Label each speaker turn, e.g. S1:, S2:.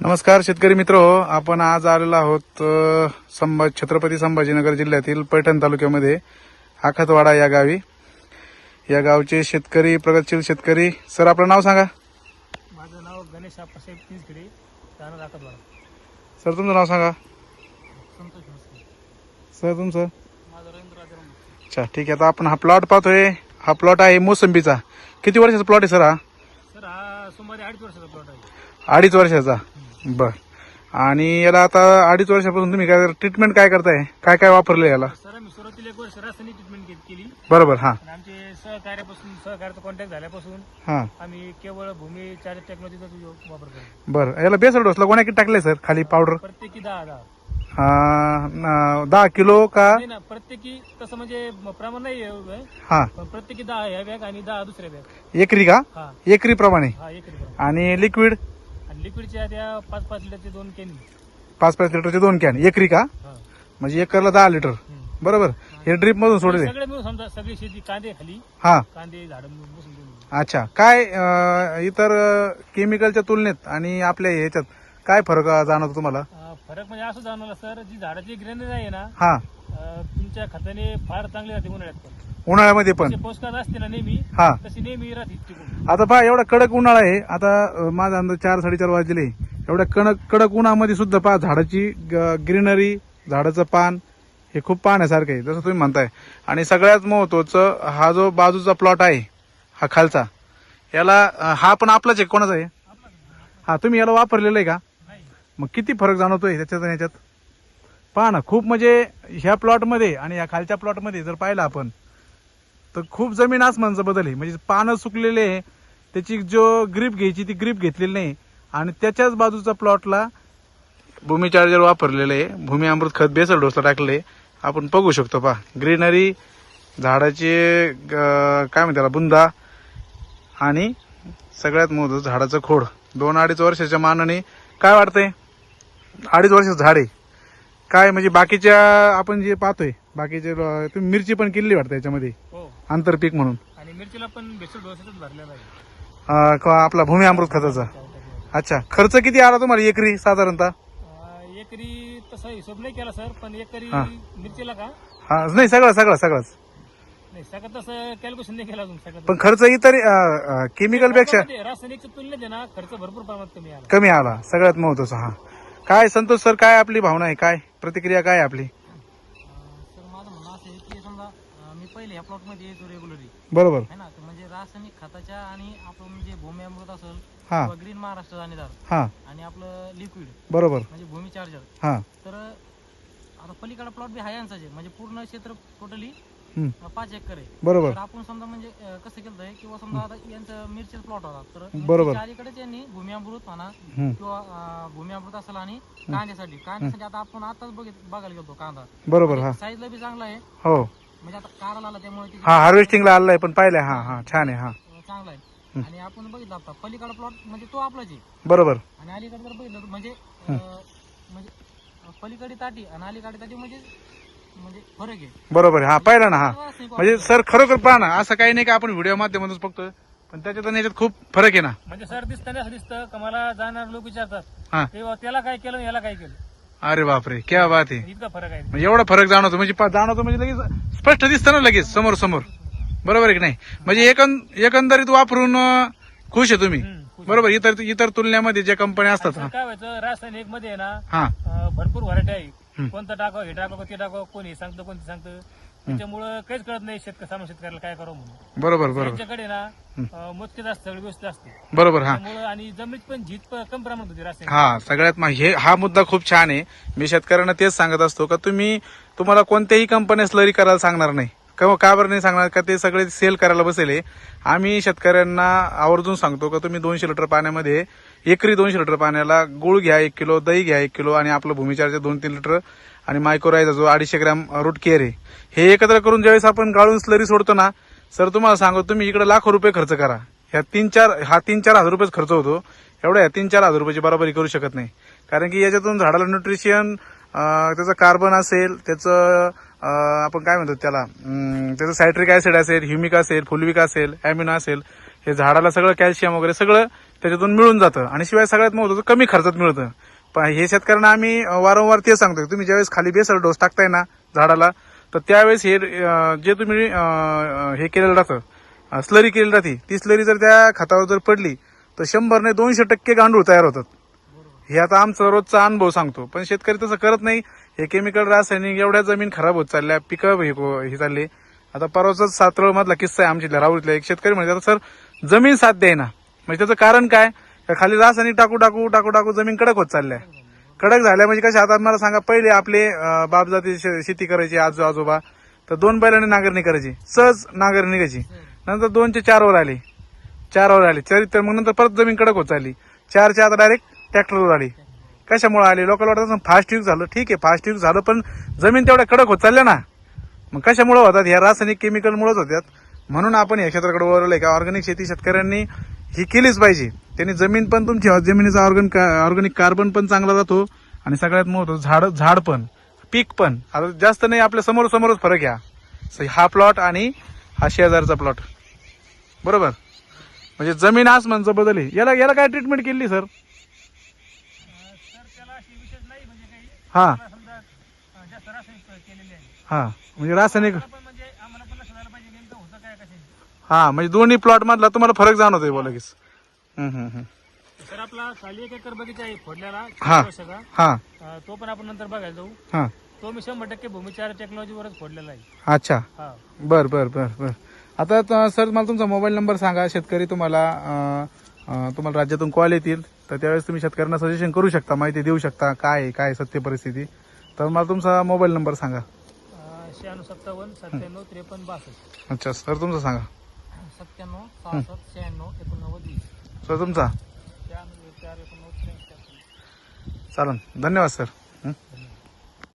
S1: नमस्कार शेतकरी मित्र. आपण आज आलेलो आहोत संभा छत्रपती संभाजीनगर जिल्ह्यातील पैठण तालुक्यामध्ये आखतवाडा या गावी. या गावचे शेतकरी प्रगतशील शेतकरी सर आपलं नाव सांगा.
S2: माझं नाव गणेश आप्पासाहेब तिसकडे राहणार दाखवला
S1: सर तुमचं नाव सांगा.
S2: संतोष म्हस्के
S1: सर तुमचं?
S2: माझं रवींद्र राजाराम
S1: अच्छा ठीक आहे. आता आपण हा प्लॉट पाहतोय. हा प्लॉट आहे मोसंबीचा. किती वर्षाचा प्लॉट आहे सर हा?
S2: सर हा सुमारे अडीच वर्षाचा प्लॉट आहे.
S1: अडीच वर्षाचा. बर. आणि याला आता अडीच वर्षापासून तुम्ही काय ट्रीटमेंट काय करताय? काय काय वापरलं याला?
S2: सर आम्ही सुरुवातीला एक वर्ष रासायनिक ट्रीटमेंट के- केली.
S1: बरोबर हा.
S2: आणि आमचे सहकार्यापासून सहकार्याचा कॉन्टॅक्ट झाल्यापासून
S1: हा.
S2: आम्ही केवळ भूमी चार्ज टेक्नॉलॉजीचाच उपयोग- वापर करतो.
S1: बरं. याला बेसल डोसला कोणा किती टाकले सर? खाली पावडर
S2: प्रत्येकी दहा दहा.
S1: दहा किलो का?
S2: नाही ना प्रत्येकी तसं म्हणजे म- प्रमाण नाही आहे,
S1: हा.
S2: पण प्रत्येकी दहा ह्या बॅग आणि दहा दुसऱ्या बॅग.
S1: एकरी का?
S2: हा.
S1: एकरी प्रमाणे.
S2: हा एक
S1: आणि लिक्विड
S2: लिक्विडच्या त्या पाच पाच लिटरचे दोन कॅनी
S1: पाच पाच लिटरचे दोन कॅन. एकरी का? म्हणजे एकरला दहा लिटर. बरोबर. हे ड्रीप मधून सोडले.
S2: सगळे मिळून समजा सगळी शेती कांदे खाली
S1: हा.
S2: कांदे झाड
S1: अच्छा. काय अं, इतर केमिकलच्या तुलनेत आणि आपल्या ह्याच्यात काय फरक जाणवतो तुम्हाला?
S2: फरक म्हणजे असं जाणवलं सर जी झाडाची ग्रेनरी आहे ना
S1: हा.
S2: अं, तुमच्या खताने फार चांगली राहते उन्हाळ्यात पण.
S1: उन्हाळ्यामध्ये पण.
S2: पोषकात असते ना नेहमी
S1: हा.
S2: तशी नेहमी राहते टिकून
S1: आता पहा एवढा कडक उन्हाळा आहे. आता अं, माझा अंदाज चार साडेचार वाजले. एवढ्या कडक कडक उन्हामध्ये सुद्धा पहा झाडाची ग्रीनरी झाडाचं पान हे खूप पाहण्यासारखं आहे जसं तुम्ही म्हणताय. आणि सगळ्यात महत्वाचं हा जो बाजूचा प्लॉट आहे हा खालचा याला अं, हा पण आपलाच आहे कोणाचा आहे? हा तुम्ही याला वापरलेलं आहे का? मग किती फरक जाणवतोय त्याच्यात आणि याच्यात पहा ना खूप म्हणजे ह्या प्लॉटमध्ये आणि या खालच्या प्लॉटमध्ये जर पाहिलं आपण तर खूप जमीन आसमानचा बदल आहे. म्हणजे पानं सुकलेले आहे त्याची जो ग्रीप घ्यायची ती ग्रीप घेतलेली नाही. आणि त्याच्याच बाजूचा प्लॉटला भूमी चार्जर वापरलेलं आहे. भूमी अमृत खत बेसल डोसला टाकले आपण बघू शकतो पहा. ग्रीनरी झाडाचे ग- काय म्हणते त्याला बुंदा आणि सगळ्यात महत्वाचं झाडाचं खोड. दोन अडीच वर्षाच्या मानाने काय वाटतंय अडीच वर्षाचं झाड आहे. काय म्हणजे बाकीच्या आपण जे पाहतोय बाकीचे ल- तुम्ही मिरची पण केली वाटतं याच्यामध्ये?
S2: हो.
S1: आंतरपीक म्हणून.
S2: आणि मिरचीला पण बेसल भरलेला आहे.
S1: अं, का आपला भूमी अमृत खताचा. अच्छा. खर्च किती आला तुम्हाला एकरी साधारणतः?
S2: अं, एकरी तसा हिशोब नाही केला सर पण एकरी
S1: हा.
S2: मिरचीला का?
S1: हा नाही सगळं सगळं सगळंच.
S2: नाही सगळं तसं कॅल्क्युलेशन नाही केलं अजून सगळं
S1: पण खर्च इतर
S2: केमिकलपेक्षा रासायनिकच्या तुलनेत आहे ना खर्च भरपूर प्रमाणात कमी आला.
S1: कमी आला. सगळ्यात महत्त्वाचा हा. काय संतोष सर काय आपली भावना आहे? काय प्रतिक्रिया काय आपली?
S3: सर माझं म्हणणं असं आहे की समजा अं, मी पहिले या प्लॉटमध्ये यायचो रेग्युलरली
S1: बरोबर.
S3: है ना? तर म्हणजे रासायनिक खताच्या आणि आपण जे भूमी अमृत असेल
S1: हा.
S3: किंवा ग्रीन महाराष्ट्र दाणेदार
S1: हा.
S3: आणि आपलं लिक्विड
S1: बरोबर.
S3: म्हणजे भूमी चार्जर
S1: हा.
S3: तर आता पलीकडे प्लॉट बी आहे यांचा म्हणजे पूर्ण क्षेत्र टोटली
S1: हम्म,
S3: पाच एकर आहे.
S1: बरोबर.
S3: तर आपण समजा म्हणजे अं, कसं केलं आहे किंवा समजा आता यांचं मिरचीचा प्लॉट होता तर
S1: बरोबर.
S3: मिरचीच्या अलीकडेच यांनी भूमी अमृत म्हणा
S1: हम्म,
S3: किंवा अं, भूमी अमृत असेल आणि कांद्यासाठी. कांद्यासाठी आता आपण आताच बघित बघायला गेलो कांदा.
S1: बरोबर हा.
S3: साईजला बी चांगला आहे.
S1: हो.
S3: म्हणजे आता काढायला आला त्यामुळे
S1: हा हार्वेस्टिंगला आलाय पण पाहिलंय हा हा छान आहे हा.
S3: चांगला आहे. आणि आपण बघितलं आता पलीकडे प्लॉट म्हणजे तो आपलाच आहे.
S1: बरोबर.
S3: आणि अलीकडे जर बघितलं तर म्हणजे अं, म्हणजे पलीकडे ताटी आणि अलीकडे ताटी म्हणजे
S1: बरोबर आहे. हा पाहिला ना हा.
S3: रासायनिक
S1: म्हणजे सर खरोखर पहा ना असं काही नाही का आपण व्हिडिओ माध्यमातून बघतोय पण त्याच्यात आणि याच्यात खूप फरक आहे ना.
S2: म्हणजे सर दिसताना असं दिसतं का मला जाणार लोक विचारतात.
S1: हा.
S2: त्याला काय केलं याला काय केलं?
S1: अरे बापरे क्या बात आहे.
S2: इतका फरक आहे.
S1: म्हणजे एवढा फरक जाणवतो म्हणजे पा- जाणवतो म्हणजे लगेच स्पष्ट दिसतं ना लगेच समोर समोर. बरोबर आहे की नाही? म्हणजे एकं एकंदरीत वापरून अं, खुश आहे तुम्ही.
S2: हम्म, खुश.
S1: बरोबर इतर इतर तुलनेमध्ये ज्या कंपन्या असतात
S2: सर काय व्हायचं रासायनिकमध्ये ना
S1: हा.
S2: अं, भरपूर व्हरायटी आहे. कोणतं टाकावं हे टाकावं ते टाकावं कोणी हे सांगतं कोणते सांगतं. त्याच्यामुळं काहीच कळत नाही शेतकरी सामान्य शेतकऱ्याला काय करावं म्हणून.
S1: बरोबर बरोबर.
S2: त्यांच्याकडे ना अं, मोजकेच असतं सगळी व्यवस्थित असते.
S1: बरोबर हा.
S2: त्यामुळं आणि जमिनीत पण झीत प- कमी प्रमाणात होती रासायनिक.
S1: हा सगळ्यात मा- हे हा मुद्दा खूप छान आहे. मी शेतकऱ्यांना तेच सांगत असतो का तुम्ही तुम्हाला कोणत्याही कंपन्या स्लरी करायला सांगणार नाही. का का बरं नाही सांगणार? का ते सगळे सेल करायला बसेल? आहे. आम्ही शेतकऱ्यांना आवर्जून सांगतो का तुम्ही दोनशे लिटर पाण्यामध्ये एकरी दोनशे लिटर पाण्याला गुळ घ्या एक किलो दही घ्या एक किलो आणि आपलं भूमिचारचे दोन तीन लिटर आणि मायक्रोरायझा जो अडीचशे ग्रॅम रूट केअर आहे. हे एकत्र करून ज्यावेळेस आपण गाळून स्लरी सोडतो ना सर तुम्हाला सांगतो तुम्ही इकडे लाखो रुपये खर्च करा. ह्या तीन चार हा तीन चार हजार रुपयेच खर्च होतो. एवढ्या तीन चार हजार रुपयाची बराबरी करू शकत नाही. कारण की याच्यातून झाडाला न्यूट्रिशन त्याचं कार्बन असेल त्याचं आपण काय म्हणतो त्याला त्याचं सायट्रिक ऍसिड असेल ह्युमिक असेल फुलविक असेल अॅमिनो असेल हे झाडाला सगळं कॅल्शियम वगैरे सगळं त्याच्यातून मिळून जातं. आणि शिवाय सगळ्यात महत्वाचं कमी खर्चात मिळतं. पण हे शेतकऱ्यांना आम्ही वारंवार ते सांगतो तुम्ही ज्यावेळेस खाली बेसल डोस टाकताय ना झाडाला तर त्यावेळेस हे जे तुम्ही हे केलेलं राहतं स्लरी केलेली राहते ती स्लरी जर त्या खतावर जर पडली तर शंभर नाही दोनशे टक्के गांडूळ तयार होतात. हे आता आमचा रोजचा अनुभव सांगतो. पण शेतकरी तसं करत नाही. हे केमिकल रासायनिक एवढ्या जमीन खराब होत चालल्या पिकं हे हे चालले. आता परवाचाच सातरळ मधला किस्सा आहे आमच्या राहुरीतला एक शेतकरी म्हणजे आता सर जमीन साथ देईना. म्हणजे त्याचं कारण काय? खाली रासायनिक टाकू टाकू टाकू टाकू जमीन कडक होत चालल्या. कडक झाल्या म्हणजे कशा आता मला सांगा पहिले आपले बापजाती शे- शेती करायची आजो आजोबा तर दोन बैलांनी नांगरणी करायची. सहज नांगरणी निघायची नंतर दोनचे चार वर आले. चार वर आले. चरित्र तर मग नंतर परत जमीन कडक होत चालली. चारच्या आता डायरेक्ट ट्रॅक्टरवर आली. कशामुळे आले? लोकांना वाटत फास्ट युग झालं. ठीक आहे फास्ट युग झालं पण जमीन तेवढ्या कडक होत चालल्या ना. मग कशामुळे होतात? ह्या रासायनिक केमिकलमुळेच होत्यात. म्हणून आपण या क्षेत्राकडे वळवलंय का ऑर्गॅनिक शेती शेतकऱ्यांनी ही केलीच पाहिजे. त्यांनी जमीन पण तुमची जमिनीचा ऑर्गन ऑर्गॅनिक कार्बन पण चांगला राहतो आणि सगळ्यात महत्वाचं झाड झाड पण पीक पण. आता जास्त नाही आपल्यासमोर समोरच फरक घ्या हा प्लॉट आणि हा शेजारचा प्लॉट. बरोबर? म्हणजे जमीन आसमानचा बदल आहे याला याला काय ट्रीटमेंट केली सर हा.
S2: आहे
S1: हा. म्हणजे रासायनिक हा म्हणजे दोन्ही प्लॉट मधला तुम्हाला फरक जाणवतोय बोला लगेच हम्म, हम्म, हम्म.
S2: तर आपला खाली एक एकर बगीचा आहे फोडल्याला
S1: हा.
S2: वर्षाचा.
S1: हा.
S2: अं, तो पण आपण नंतर बघायला जाऊ.
S1: हा.
S2: तो मी शंभर टक्के भूमीचार टेक्नॉलॉजीवरच फोडलेला आहे.
S1: अच्छा.
S2: हा.
S1: बर बर बर बर. आता त- सर मला तुमचा मोबाईल नंबर सांगा. शेतकरी तुम्हाला अं, अं, तुम्हाला राज्यातून कॉल येतील. तर त्यावेळेस तुम्ही शेतकऱ्यांना सजेशन करू शकता माहिती देऊ शकता. काय आहे, काय आहे सत्य परिस्थिती. तर मला तुमचा मोबाईल नंबर सांगा.
S2: शहाण्णव सत्तावन्न सत्त्याण्णव त्रेपन्न बासष्ट.
S1: अच्छा सर तुमचा सांगा.
S3: सत्त्याण्णव सहासष्ट शहाण्णव एकोणनव्वद वीस.
S1: सर तुमचा.
S2: शहाण्णव चार एकोणनव्वद त्र्याऐंशी
S1: चालन. धन्यवाद सर. हं?